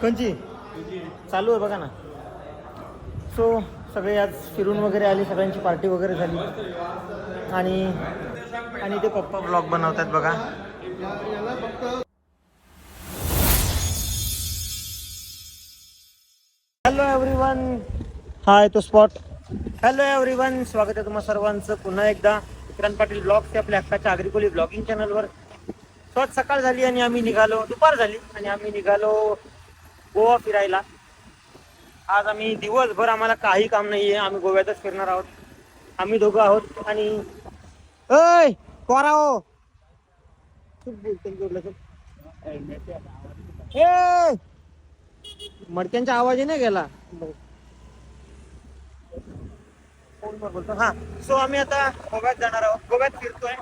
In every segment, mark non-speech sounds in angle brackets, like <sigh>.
कोणची चालू आहे बघा ना. सो सगळे आज फिरून वगैरे आले सगळ्यांची पार्टी वगैरे झाली. आणि आणि ते पप्पा ब्लॉग बनवतात बघा. हॅलो एव्हरीवन हा तो स्पॉट हॅलो एव्हरीवन स्वागत आहे तुम्हा सर्वांचं पुन्हा एकदा. विक्रांत पाटील ब्लॉग आपल्या हक्काच्या आग्रिकोली ब्लॉगिंग चॅनलवर सो सकाळ झाली आणि आम्ही निघालो दुपार झाली आणि आम्ही निघालो गोवा फिरायला. आज आम्ही दिवसभर आम्हाला काही काम नाहीये आम्ही गोव्यातच फिरणार आहोत. आम्ही दोघं आहोत आणि अय कोरा हो. चुप मडक्यांचा आवाज नाही गेला. फोनवर बोलतो. हा सो आम्ही आता गोव्यात जाणार आहोत. गोव्यात फिरतोय.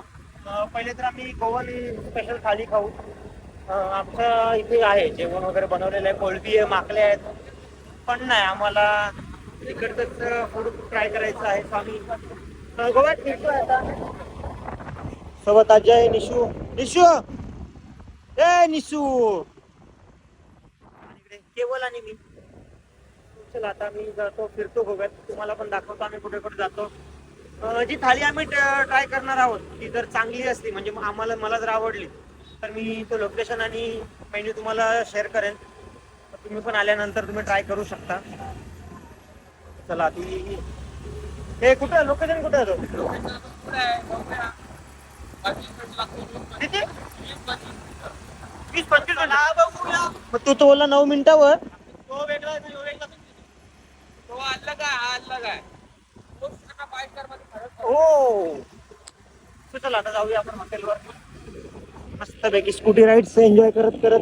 पहिले तर आम्ही गोवन स्पेशल थाली खाऊ. आमच्या इथे आहे जेवण वगैरे बनवलेलं आहे कोळंबी आहे माकले आहेत. पण नाही आम्हाला इकडचंच फूड ट्राय करायचं आहे स्वामी. आम्ही ठीक गोव्यात फिरतोय आता. सोबत अजय निशू. निशू! ए निशू! केवल आणि मी. चला आता मी जातो फिरतो गोव्यात. तुम्हाला पण दाखवतो आम्ही कुठे कुठे जातो. जी थाळी आम्ही ट्राय करणार आहोत ती जर चांगली असली म्हणजे आम्हाला मला जर आवडली तर मी तो लोकेशन आणि मेन्यू तुम्हाला शेअर करेन. तुम्ही पण आल्यानंतर तुम्ही ट्राय करू शकता. चला ती हे कुठं लोकेशन कुठं आहे तो? किती? वीस पंचवीस मिनिटं. मग तू तो बोलला नऊ मिनिटावर. तो वेगळा तो वेगळा. तो अलग आहे हा अलग आहे तो सगळा five star मध्ये फरक आहे. हो. चला आता जाऊया आपण हॉटेलवर मस्तपैकी स्कूटी राईड्स एन्जॉय करत करत.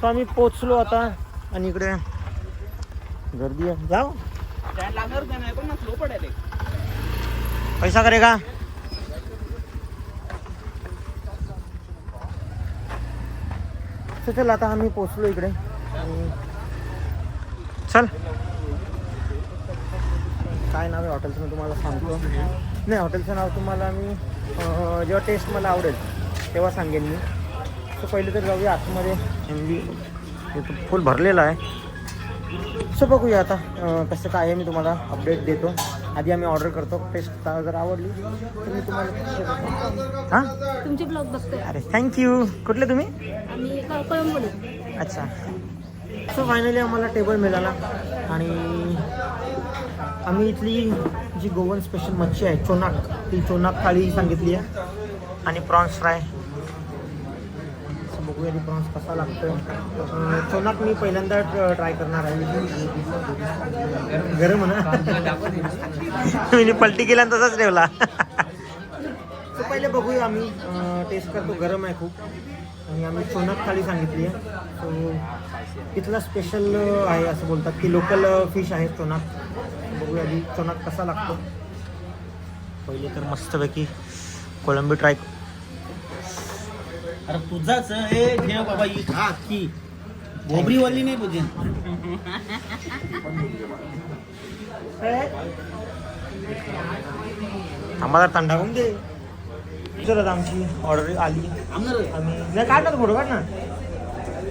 तो आम्ही पोचलो आता आणि इकडे गर्दी आहे. जाऊ. पैसा लागणार का? पैसा चल आता आम्ही पोचलो इकडे. चल. काय नाव आहे हॉटेलचं मी तुम्हाला सांगतो. नाही हॉटेलचं नाव तुम्हाला मी जेव्हा टेस्ट मला आवडेल तेव्हा सांगेन मी. सो पहिले तर जाऊया आतमध्ये. एम बी फुल भरलेला आहे. सो बघूया आता कसं काय आहे मी तुम्हाला अपडेट देतो. आधी आम्ही ऑर्डर करतो. टेस्ट जर आवडली तर मी तुम्हाला हां? तुमचे ब्लॉग बघतोय. अरे थँक्यू कुठले तुम्ही? अच्छा. सो फायनली आम्हाला टेबल मिळाला. आणि आम्ही इथली जी गोवन स्पेशल मच्छी आहे चोनाक ती चोनाक थाळी सांगितली आहे. आणि प्रॉन्स फ्राय. बघूया प्रॉन्स कसा लागतो चोनाक मी पहिल्यांदा ट्राय करणार आहे. गरम ना? <laughs> मी पलटी केला तसाच ठेवला. <laughs> तर पहिले बघूया आम्ही टेस्ट करतो. गरम आहे खूप. आणि आम्ही चोनाक थाळी सांगितली आहे. सो इथला स्पेशल आहे असं बोलतात की लोकल फिश आहे चोनाक. बघूया आधी चोनाक कसा लागतो. पहिले तर मस्तपैकी कोळंबी ट्राय अरे तुझाच हे घे बाबा ही खा की बोबरीवाली नाही तुझी. आम्हाला थंडा होऊन दे. चला आमची ऑर्डर आली. आम्ही नाही काढ ना फोटो काढ ना.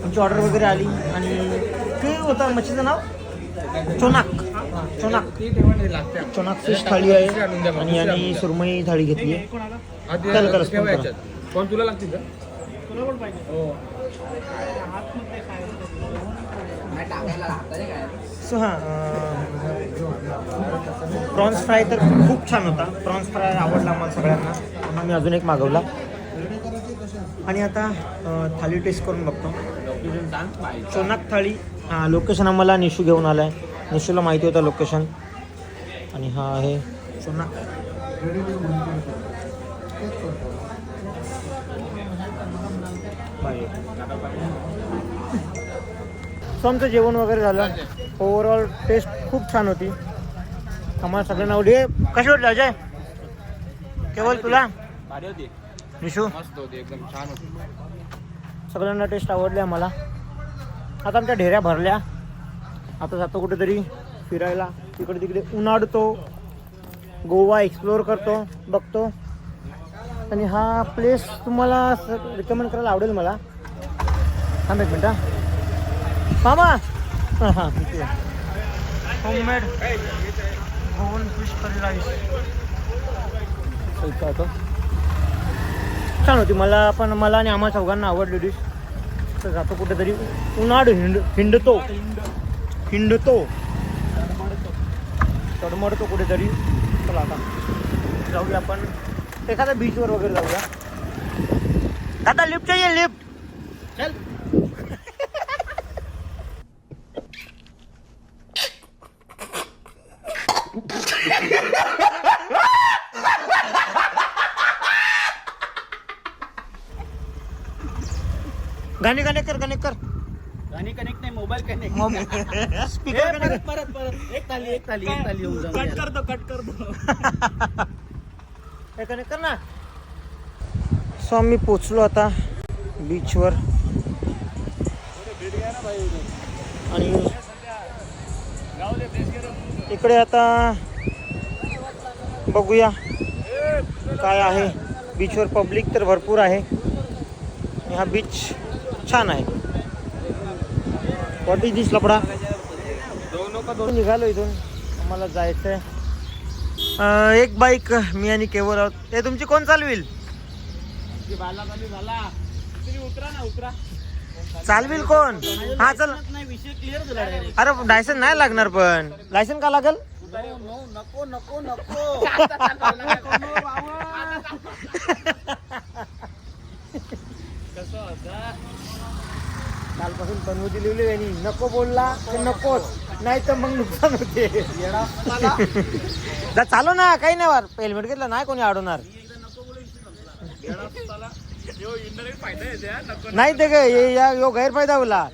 आमची ऑर्डर वगैरे आली आणि ते होतं मच्छीचं नाव? चोनाक. चोनाक. चोनाक फिश थाळी आहे आणि आणि सुरमई थाळी घेतली आहे. कोण तुला लागतील का? सो हां. प्रॉन्स फ्राय तर खूप छान होता. प्रॉन्स फ्राय आवडला आम्हाला सगळ्यांना. म्हणून आम्ही अजून एक मागवला. आणि आता थाली टेस्ट करून बघतो. चोनाक थाळी हां लोकेशन आम्हाला निशू घेऊन आला आहे निशूला माहिती होतं लोकेशन. आणि हा आहे चोनाक सो आमचं जेवण वगैरे झालं. ओव्हरऑल टेस्ट खूप छान होती. आम्हाला सगळ्यांना आवडली. ए, कशी वाटली अजय केवळ तुला? निशू? मस्त होती एकदम छान होती. सगळ्यांना टेस्ट आवडली आम्हाला. आता आमच्या ढेऱ्या भरल्या. आता जातो कुठेतरी फिरायला. तिकडे तिकडे उन्हाळतो. गोवा एक्सप्लोअर करतो बघतो. आणि हा प्लेस तुम्हाला रिकमेंड करायला आवडेल मला. थांब एक मिनिट हा. मामा! हां हां homemade Goan fish curry rice छान होती. मला पण मला आणि आम्हा चौघांना आवडली डिश तर जातो कुठेतरी उन्हाळ हिंड हिंडतो. हिंडतो तडमडतो कुठेतरी. चला आता जाऊया आपण. एखाद्या बीचवर वगैरे जाऊया. दादा लिफ्ट चाहिए लिफ्ट चल. गाणे गाणे कर गाणे कर. गाणी कनेक्ट नाही मोबाईल कनेक्ट स्पीकर परत परत परत. एक ताली एक ताली एक ताली होऊन कट कर दो कट कर दो हे कनेक्ट कर ना. सो आम्ही पोचलो आता बीचवर आणि इकडे आता बघूया काय आहे. बीचवर पब्लिक तर भरपूर आहे. हा बीच छान आहे. इज दिस लपडा निघालो इथून. आम्हाला जायचं आहे एक बाईक मी आणि केवळ आहोत. ते तुमची कोण चालविल? चालविल कोण? हा चल. अरे लायसन नाही लागणार पण. लायसन का लागेल? no, नको नको नको <laughs> कसं होता पण बनवती लिहिली त्यांनी नको बोलला तर नकोच नाही तर मग नुकसान होते. जा चालू ना काही नाही वार. हेल्मेट घेतलं नाही कोणी अडवणार नाही ते काय हे या यो गैरफायदा होला.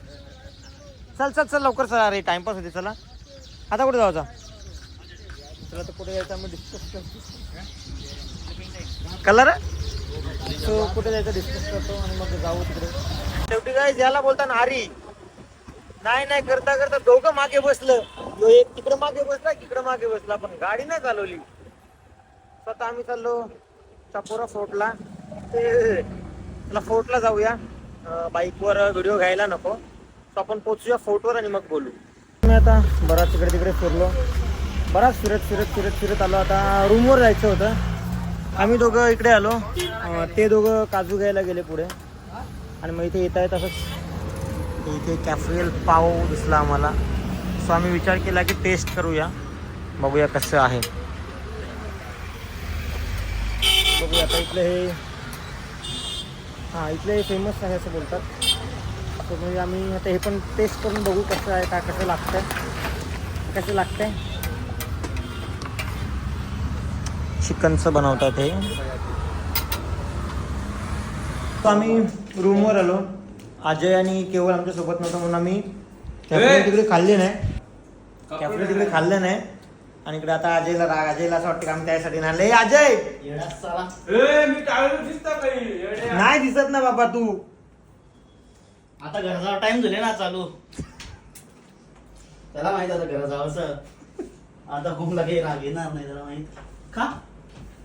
चल चल चल लवकर चला अरे टाइमपास होते चला. आता कुठे जायचा चला तर कुठे जायचं आम्ही डिस्कस कलर तो कुठे जायचं डिस्कस करतो आणि मग जाऊ तिकडे. शेवटी काय याला बोलता नारी नाही नाही करता करता दोघं मागे बसलं. यो एक तिकडे मागे बसला इकडे मागे बसला. पण गाडी नाही चालवली. स्वतः आम्ही चाललो चापोरा फोर्टला. ते त्याला फोर्टला जाऊया. बाईकवर व्हिडिओ घ्यायला नको. तो आपण पोचूया फोर्टवर आणि मग बोलू. मी आता बराच तिकडे तिकडे फिरलो. बराच फिरत फिरत फिरत फिरत आलो. आता रूमवर जायचं होतं. आम्ही दोघं इकडे आलो. ते दोघं काजू घ्यायला गेले पुढे. आणि मग इथे येत आहे तसंच इथे कॅफेल पाव दिसला आम्हाला. सो आम्ही विचार केला की टेस्ट करूया. बघूया कसं आहे. बघूया आता इथलं हे हां इथलं हे फेमस आहे असं बोलतात. सो म्हणजे आम्ही आता हे पण टेस्ट करून बघू कसं आहे का कसं लागतं कसं लागतंय? चिकनचं बनवतात हे. तो आम्ही रूमवर आलो. अजय आणि केवळ आमच्यासोबत नव्हतं म्हणून आम्ही कॅफे तिकडे खाल्ले नाही. कॅफे तिकडे खाल्ले नाही. आणि इकडे आता अजयला राग अजयला असं वाटतं की आम्ही त्यासाठी नाही अजय! मी टाळून दिसता काही? नाही दिसत ना बाबा तू. आता घराचा टाइम झाले ना चालू. त्याला माहीत आता घरा जावंच आता भूक लागे राग येणार नाही त्याला माहीत. खा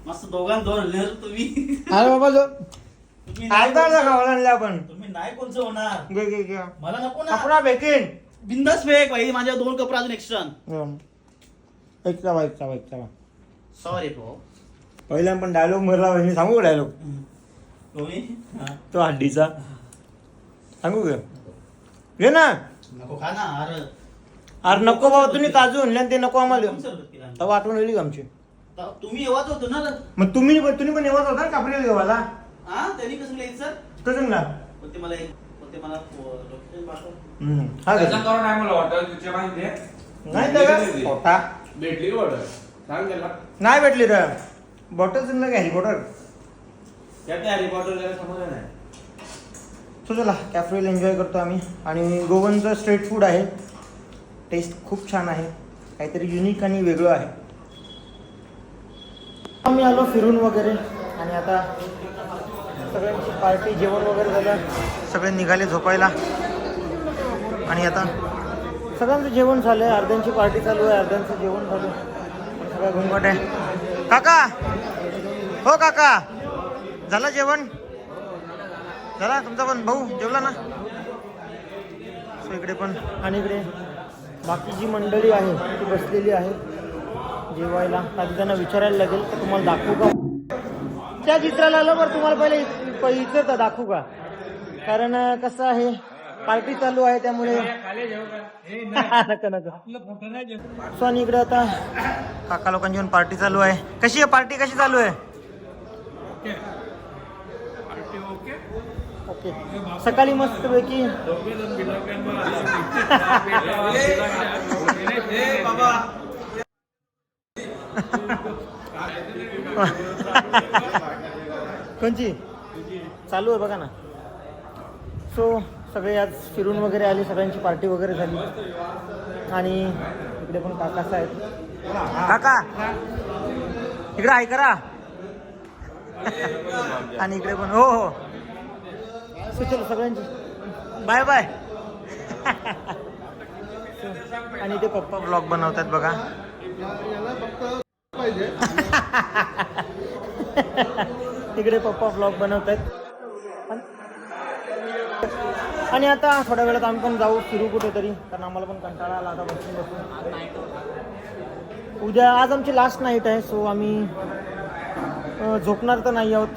मस्त दोघां दोन हल्ले तुम्ही. अरे बाबा जो तुम्ही अर्धा नाही अर्धा खावा आणल्या आपण. कोणचं- तुम्ही नाही कोणचं होणार. घे घे घे. मला नको ना. कपडा बेकीन बिंदास फेक भाई माझ्या दोन कपडे अजून एक्स्ट्रा एक चावा एक चावा एक चावा सॉरी भाऊ पहिला पण डायलॉग मरला पाहिजे सांगू डायलॉग तुम्ही? हा. तो हड्डीचा. सांगू का? घे ना. नको खा ना अरे अरे नको बाबा तुम्ही काजू आणले आणि ते नको आम्हाला? तेव्हा आठवण आली का आमची? तुम्ही येवाच होतो ना मग तुम्ही तुम्ही पण येवाच होता ना कापरेल घेवाला हा त्यांनी कसं लिहायचं सर? कसं ना पण ते मला एक पण ते मला लोकेशन पाठव. हम्म. हा त्याचा का? करून आहे मला हॉटेल तुझ्या माहिती आहे नाही तर भेटली ऑर्डर सांग त्याला. नाही भेटली तर. बॉटल ना घ्यायची बॉटल त्या त्या रिपोर्टर त्याला समजलं नाही. सो चला. कॅफेल एन्जॉय करतो आम्ही. आणि गोवनचं स्ट्रीट फूड आहे. टेस्ट खूप छान आहे. काहीतरी युनिक आणि वेगळं आहे. आम्ही आलो फिरून वगैरे आणि आता सगळ्यांची पार्टी जेवण वगैरे झालं. सगळे निघाले झोपायला. आणि आता? सगळ्यांचं जेवण झालं आहे अर्ध्यांची पार्टी चालू आहे. अर्ध्यांचं जेवण झालं. सगळं घुंगट आहे. काका! हो काका! झालं जेवण? झाला तुमचा पण? भाऊ जेवला ना? सो इकडे पण. आणि इकडे बाकी जी मंडळी आहे ती बसलेली आहे. जेवायला. त्यांना विचारायला लागेल तर तुम्हाला दाखवू का? त्या चित्राला आलं बरं तुम्हाला पहिले विचारता दाखवू का? कारण कसं आहे पार्टी चालू आहे त्यामुळे. नका नका. सो आणि इकडे आता. काका लोकांची पण पार्टी चालू आहे. कशी आहे पार्टी? कशी चालू आहे? ओके. सकाळी मस्त पैकी <laughs> कोणची चालू आहे बघा ना. सो सगळे आज फिरून वगैरे आले सगळ्यांची पार्टी वगैरे झाली. आणि इकडे पण काका आहेत काका! इकडे आहे करा. <laughs> आणि इकडे पण हो हो. सो चलो सगळ्यांची. बाय बाय <laughs> आणि ते पप्पा ब्लॉग बनवतात बघा. <laughs> तिकडे पप्पा ब्लॉग बनवतात आणि आता थोड्या वेळात आम्ही पण जाऊ फिरू कुठेतरी कारण आम्हाला पण कंटाळा आला आता बसून बसून. उद्या आज आमची लास्ट नाईट आहे सो आम्ही झोपणार तर नाही आहोत.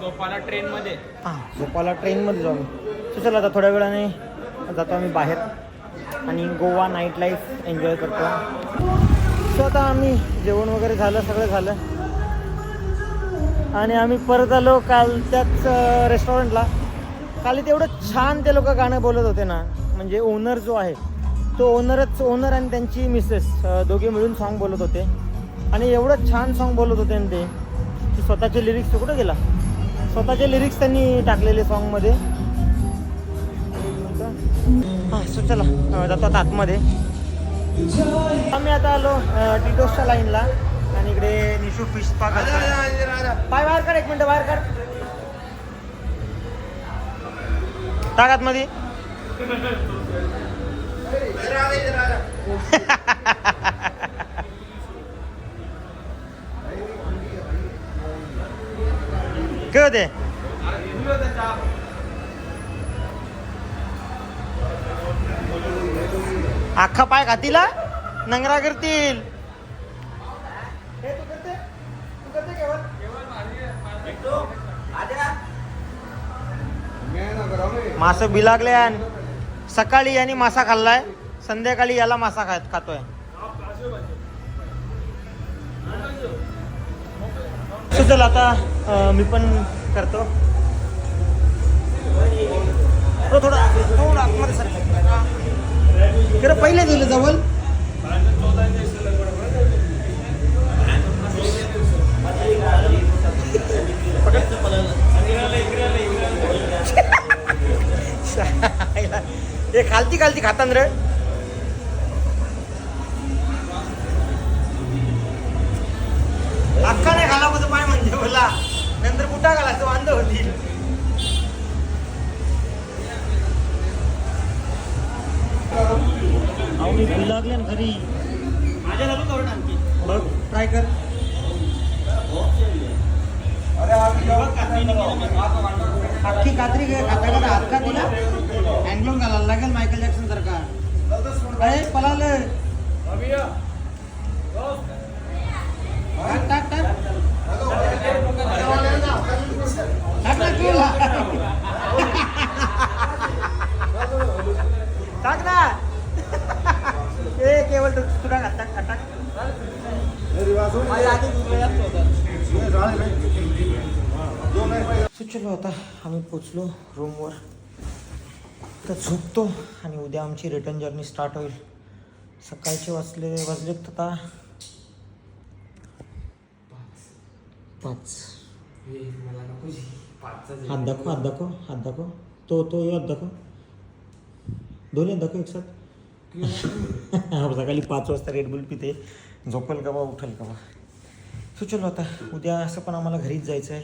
झोपाला ट्रेन मध्ये. हां झोपाला ट्रेनमध्ये जाऊ सो चला आता थोड्या वेळाने जातो आम्ही बाहेर आणि गोवा नाईट लाईफ एन्जॉय करतो. सो आता आम्ही जेवण वगैरे झालं सगळं झालं. आणि आम्ही परत आलो काल त्याच रेस्टॉरंटला काल तेवढं छान ते लोक गाणं बोलत होते ना म्हणजे ओनर जो आहे तो ओनरच ओनर आणि त्यांची मिसेस दोघे मिळून सॉन्ग बोलत होते. आणि एवढं छान सॉन्ग बोलत होते ते की स्वतःचे लिरिक्स कुठं गेला? स्वतःचे लिरिक्स त्यांनी टाकलेले सॉन्गमध्ये हां सो चला जातो आता आतमध्ये. आम्ही आता आलो टिटोसच्या लाईनला आणि इकडे निशू फिश पाक पाय बाहेर कर एक मिनटं बाहेर कर टाकात मध्ये काय होते. अख्खा पाय खातील नंगरा करतील मास बिलागले सकाळी यांनी मासा खाल्लाय संध्याकाळी याला मासा खात खातोय. चल आता मी पण करतो. थोडं थोडं आतमध्ये सर. खरं पहिले दिलं जवळ <laughs> हे खालती खालती खातान रे. अरे पलाल टाक टाक टाक. टाक टाक तू. टाक. ना. ए केवळ तुला टाक टाक. टाक सुचलो आता आम्ही पोचलो रूमवर तर झोपतो आणि उद्या आमची रिटर्न जर्नी स्टार्ट होईल. सकाळचे वाजले वाजलेत आता पाच. हात दाखव हात दाखव हात दाखव. तो तो हात दाखव. दोन्ही हात दाखव एक साथ <laughs> सकाळी पाच वाजता रेडबुल पिते. झोपेल का बा उठेल का बा? सुचलो आता उद्या असं पण आम्हाला घरीच जायचं आहे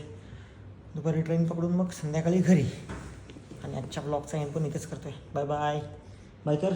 दुपारी ट्रेन पकडून मग संध्याकाळी घरी. आणि आजच्या ब्लॉगचा एंड पण इथेच करतोय. Bye bye bye biker